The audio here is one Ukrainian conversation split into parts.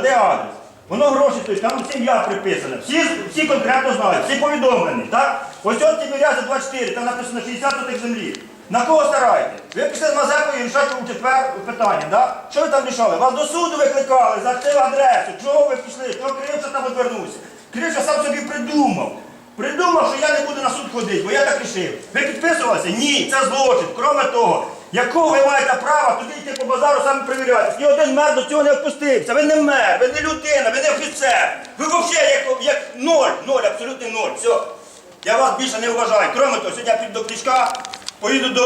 Де адрес? Воно гроші стоїть, там сім'я приписана. Всі, всі конкретно знають, всі повідомлені, так? Ось от ці мірязи 24, там написано 60 сотих землі. На кого стараєте? Ви пішли з Мазепою рішати у четвер питання, так? Що ви там рішали? Вас до суду викликали за цю адресу. Чого ви пішли? Чого Кривча там відвернувся? Кривча сам собі придумав. Придумав, що я не буду на суд ходити, бо я так рішив. Ви підписувалися? Ні, це злочин. Кроме того, якого ви маєте право туди йти по базару саме перевіряти? Ні один мер до цього не відпустився. Ви не мер, ви не людина, ви не офіцер. Ви взагалі як, як ноль, ноль, абсолютний ноль. Все. Я вас більше не вважаю. Кроме того, сьогодні я піду до Кличка, поїду до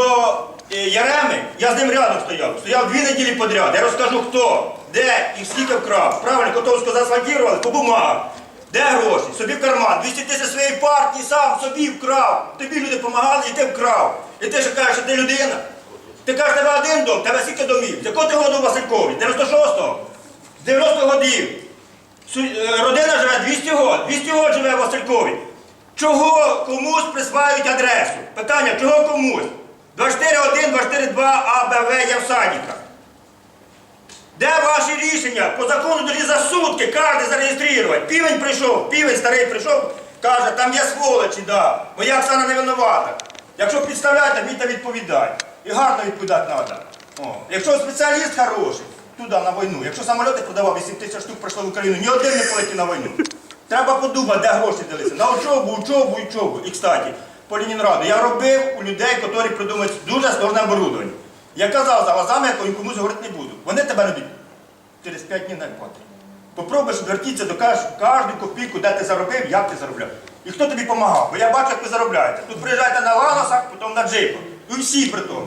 е, Яреми, я з ним рядом стояв. Стояв дві неділі подряд. Я розкажу хто, де і скільки вкрав. Правильно, Котовську заасфальтували по бумагах. Де гроші? Собі в карман. 200 тисяч своєї партії сам собі вкрав. Тобі люди допомагали і ти вкрав. І ти ще кажеш, що ти людина. Ти кажеш, тебе один дом, тебе скільки домів. Якого ти году Василькові? 96-го? З 90 годів. Е, Родина живе 200 год. 200 год живе в Василькові. Чого комусь присваюють адресу? Питання, чого комусь? 241, 242 АБВ Явсадіка. Де ваші рішення? По закону тоді за сутки кожен зареєструвати. Півень прийшов, півень старий прийшов, каже, там є сволочі, да. Моя Оксана не винувата. Якщо підставляєте, вмійте відповідати. І гарно відповідати треба. О. Якщо спеціаліст хороший, туди на війну. Якщо самоліти продавав 8 тисяч штук прийшло в Україну, ні один не полетів на війну. Треба подумати, де гроші ділися. На учобу, учобу, учобу. І, кстати, по Ленінграду я робив у людей, які придумають дуже сложне оборудовання. Я казав за глазами, я комусь говорити не буду. Вони тебе не. Через 5 днів не платить. Попробуєш звертитися, докажеш кожну копійку, де ти заробив, як ти заробляв. І хто тобі допомагав? Бо я бачу, як ви заробляєте. Тут приїжджаєте на ланосах, потім на джипах. І всі при тому.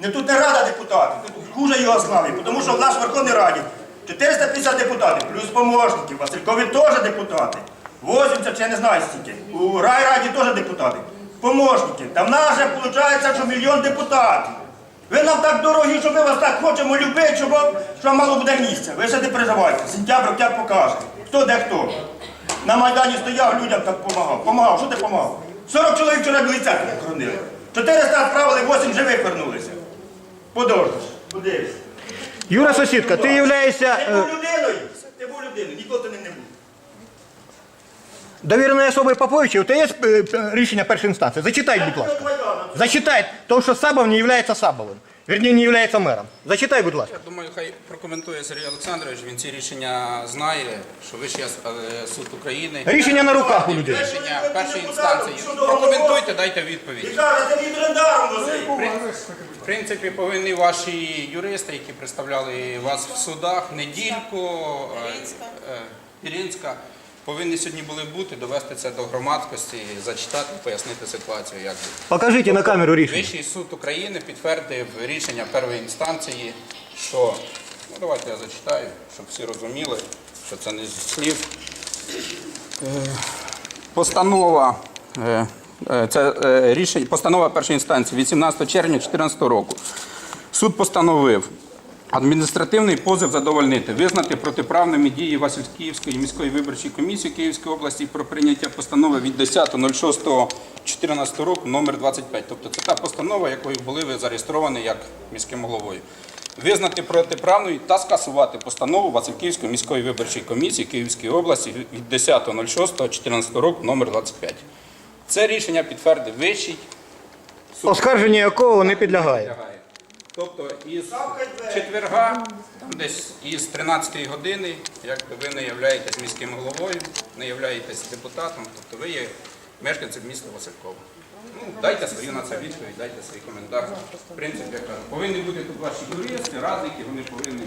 Не тут не рада депутатів, тут хуже Югославії, тому що в нас в Верховній Раді 450 депутатів, плюс помощників, Василькові теж депутати. 80 чи я не знаю стільки. У райраді теж депутати. Помощники. Та в нас же виходить, що мільйон депутатів. Ви нам так дорогі, що ми вас так хочемо любити, щоб вам, мало буде місця. Ви ще не переживайте. Сентябрь октябрь покаже. Хто де хто. На Майдані стояв, людям так допомагав. Помагав. Що ти помагав? 40 чоловік вчора біли церкви хоронили. 400 відправили, 8 живих вернулися. Подовжиш. Подивись. Юра сусідка, ти являєшся Ти е, був людиною. Ти був людиною, ніколи ти не був. довіреною особою Поповича, у тебе є е, е, рішення першої інстанції. Зачитай, будь ласка. Зачитай, тому що Сабов не є Сабовим. Вірні, не є мером. Зачитай, будь ласка. Я думаю, хай прокоментує Сергій Олександрович. Він ці рішення знає, що Вищий е, суд України. Рішення на руках у людей. Рішення першої інстанції. Прокоментуйте, дайте відповідь. В принципі, повинні ваші юристи, які представляли вас в судах, Неділько, е, е, Пірінська, повинні сьогодні були бути, довести це до громадськості, зачитати, пояснити ситуацію. Як буде. Покажіть на камеру рішення. Вищий суд України підтвердив рішення першої інстанції, що ну давайте я зачитаю, щоб всі розуміли, що це не зі слів. Е, Постанова. е, е, Це рішення, постанова першої інстанції від 17 червня 2014 року. Суд постановив адміністративний позов задовольнити, визнати протиправними дії Васильківської міської виборчої комісії Київської області про прийняття постанови від 10.06.14 року номер 25. Тобто це та постанова, якою були ви зареєстровані як міським головою. Визнати протиправною та скасувати постанову Васильківської міської виборчої комісії Київської області від 10.06.14 року номер 25. Це рішення підтвердив Вищий суд. Оскарження якого не підлягає. Тобто із четверга, десь із 13 години, як ви не являєтесь міським головою, не являєтесь депутатом, тобто ви є мешканцем міста Василькова. Ну, дайте свою на це відповідь, дайте свій коментар. В принципі, я кажу, повинні бути тут ваші юристи, радники, вони повинні